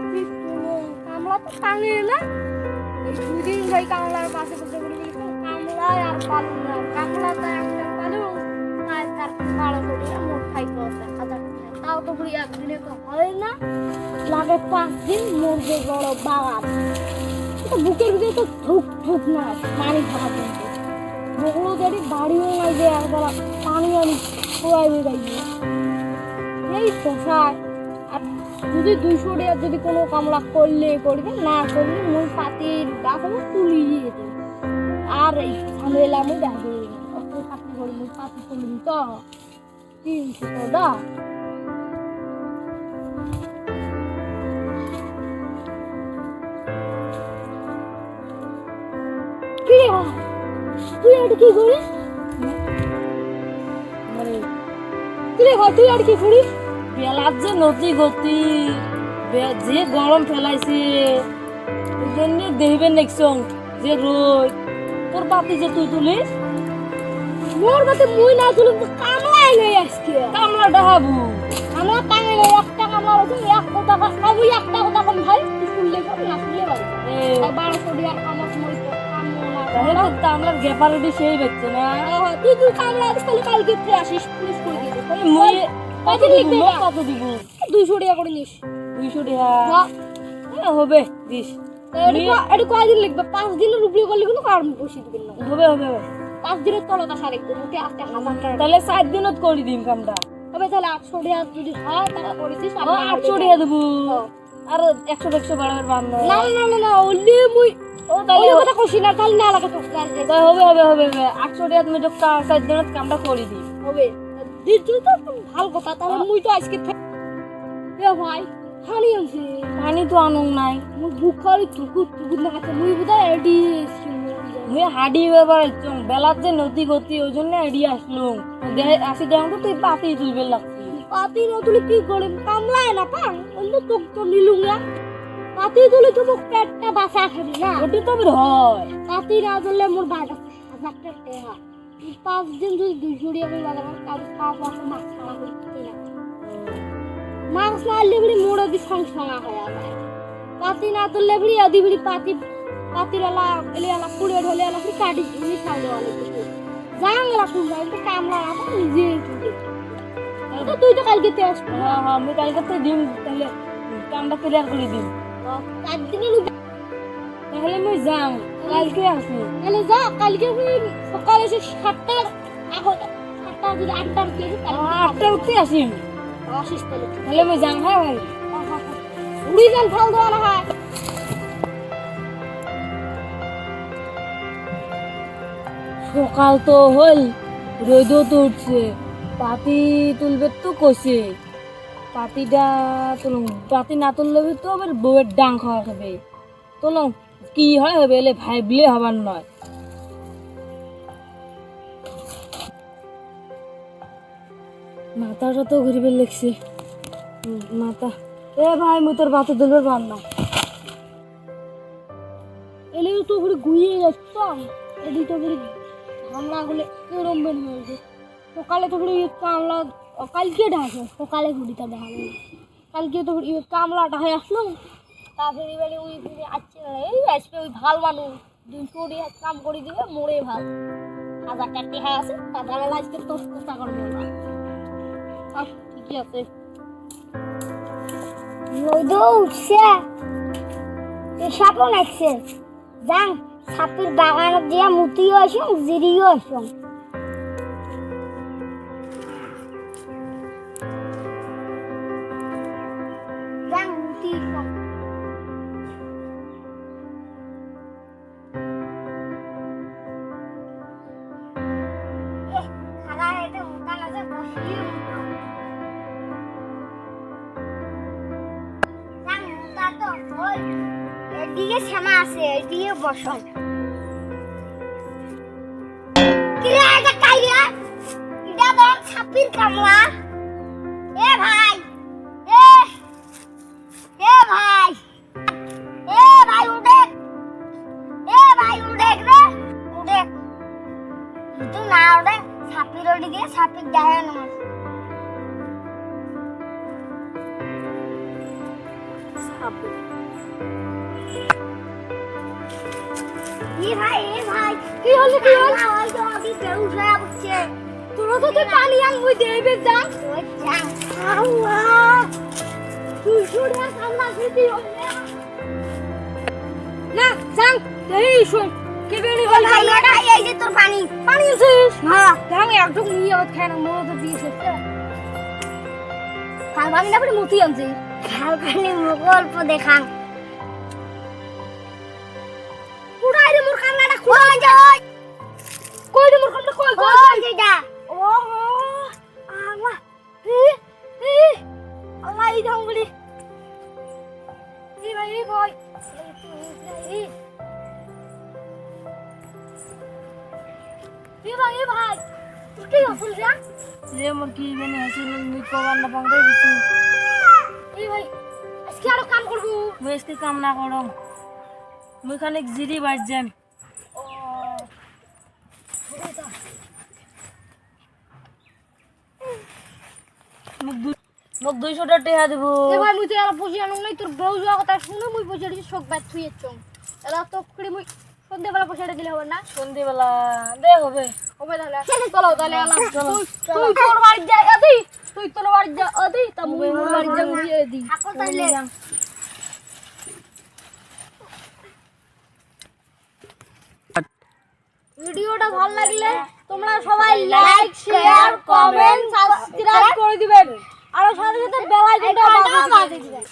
তুলো কামলা তো টাঙে না দুদিন ভাই কামলার পাশে বসে বলে বলি কামলায় আর পালু কামলা তো একটা পালু তাই তার ভাড়া করে মোট খাইতে হচ্ছে তাও তো বুড়ি একদিনে তো হয় না লাগে পাঁচ দিন মরবে বড় বাগান তো বুকের ভিতরে তো ধুক ধুক না পানি খাওয়া কিন্তু বগুলো যদি বাড়িও নাই যে একবার পানি আমি খোয়াই বেড়াইবে এই পোশাক আর যদি দুইশো টাকা যদি কোনো কামলা করলে করবে, না করলে মুই পাতির গাছ আমি দেব। আর এই ঝামেলা আমি দেখে পাতি করে মুই পাতি তো? তিনশো টাকা? তুই এটা কি করিস? তুই আর কি করিস? বেলার যে নতি গতি যে গরম ফেলাইছে ওই জন্য দেখবে নেক্সং যে রোদ তোর বাতি যে তুই তুলিস? মোর মতে মুই না তুলে কামলাই নেই আজকে কামলা ডাহাবু আমরা টাঙে নেই একটা কামলা আছে এক টাকা আমি একটা কথা কম ভাই তুই তুললে কর না তুললে বারোশো টাকার কামলা মই তাহলে তো গ্যাপারেটি সেই বেচছে না? তুই তুই কামলা আছিস কালকে আসিস করে দিবি? মুই কত কত দিব? লিখবে মোক এটা? কত দিব? দুইশো টাকা করে নিস। দুইশো টাকা? না। হবে দিস। এটা কয়দিন লিখবে? পাঁচ দিনের উপরে করলে কিন্তু কারণ বসে দিবেন না? হবে হবে হবে। পাঁচ দিনের তলতা সার একটু মুখে হাজার টাকা তাহলে সাত দিনত করে দিম কামটা। তাহলে আটশো টাকা যদি হয় তাহলে করেছিস আটশো টাকা দেবো। আর একশো একশো বাড়াবার বান্ধব না না না না ওলি মুই ও তাহলে কথা কইছি না তাহলে না লাগে তো। হবে হবে হবে হবে। আটশো টাকা তুমি তো কা- সাত দিনত কামটা করে দিই হবে। দিদি তো ভালো কথা তাহলে মুই তো আজকে এ ভাই হানি আছে পানি তো আনুন নাই। মুই বুক খালি টুকু টুকু না কাছে মুই বুঝাই এডি মুই হাডি ব্যাপার বেলার যে নদী গতি ওই জন্য এড়িয়ে আসলুম দে- আসি দেখুন তো তুই পাতি তুলবে লাগছি। পাতি না তুলি কি করে কামলায় না পাং। অন্য তোক তো নিলুঙ্গা পাতি তুলি তো মোক পেটটা বাসা খাবি না। ওটি তো হয়। পাতি না তুললে মোর বাইরে হাজার টাকা পাঁচ দিন যদি দুইশো টাকা করে বাজার কারও খাওয়া পাওয়া মাছ খাওয়া করে খেতে না মাছ আনলে বিড়ি মোড় দি সংসঙ্গা হয়ে যায়। পাতি না তুললে বিড়ি আদি বিড়ি পাতি পাতিরালা এলিয়ালা কুড়ে ঢলে আলা বিড়ি কাটি দিবি খাওয়া অনেক কিছু জাংলা কুড়া একটু কামলা না তো নিজে তো তুই তো কালকে তে আসবি হ্যাঁ হ্যাঁ আমি কালকে তো দিম তাহলে কামটা ক্লিয়ার করে দিম। চার দিনের তাহলে মই যাম। কালকে আসি তাহলে যা কালকে তুই সকালে এসে সাতটার সাতটা যদি আটটা উঠতে আসিম। আসিস তাহলে। তাহলে মুই যাম হ্যাঁ ভাই। উড়ি যান ফল দেওয়া না হয়। সকাল তো হল রোদও তো উঠছে। পাতি তুলবে তো কষে পাতিটা তুলুন পাতি না তুললে তো আবার বউয়ের ডাং খাওয়া খাবে তুলুন কি হয় হবে এলে ভাইবলে হবার নয়। মাথাটা তো ঘুরিবে লেগছে। মাথা। এ ভাই, মুই তোর বাতে তুলবে পার না। এলে তো ঘুরে গুইয়ে যাচ্ছাম। এদি তো ঘুরে হামলা গুলো এরম বের হয়েছে সকালে তো ঘুরে কামলা, কালকে ঢাকে সকালে ঘুরিটা ঢাকে কালকে তো ঘুরে কামলাটা হয়ে আসলো। তারপরে এবারে ওই ঘুরে আসছে এই আসবে ওই ভালো মানুষ। কাম করে দিবে মোড়ে ভালো। হাজার হ্যাঁ আছে তারপরে আজকে দশ টাকা করবে না ঠিকই আছে। উঠছে। সাপও লাগছে যাং, সাপের বাগানত দিয়া মুতিও আসুন, জিরিও আসুন। এদিকে শ্যামা আছে এদিকে বসন কিরে এটা কাইরা এটা তো ছাপির কামলা। এ ভাই, এ এ ভাই এ ভাই উঠে। এ ভাই উঠে রে, উঠে। তুই না উঠে, ছাপির ওদিকে ছাপির দেহে নমস্কার খাবে এ ভাই এ ভাই। কি হলো কি হলো? ওই তো আমি বেউস তোরা তো তুই পানি আনবি দেবে যা। ওই যাও আল্লাহ তুই শুনে কামলা খেতে না। যাং এই শুন। কে বেরি ওই ভাই এটা এই যে তোর পানি। পানি আছিস হ্যাঁ একটু নিয়ে আবার খাই না মনে তো দিয়েছে কাল পানি না পরে মতি পানি গল্প দেখান পুরাই কাম না করম মুই খানিক জিরি বাজ যাম ও মোক দুইশোটা টেহা দিব। এ ভাই মুই তো আর বুঝি আনো নাই তোর বউ যাওয়া কথা শুনে মুই বুঝি দিছি শোক বাদ থুই চং এলা তো করে মুই সন্ধ্যেবেলা পয়সাটা দিলে হবে না? সন্ধিবেলা দে হবে। হবে তাহলে চলো তাহলে আলাম তুই তুই তোর বাড়ি যা আদি তুই তোর বাড়ি যা আদি তা মুই মোর বাড়ি যা দিয়ে দি। থাকো তাহলে ভিডিওটা ভালো লাগলে তোমরা সবাই লাইক শেয়ার কমেন্ট সাবস্ক্রাইব করে দিবেন। আর সাথে সাথে বেল আইকনটা বাজিয়ে দিবেন।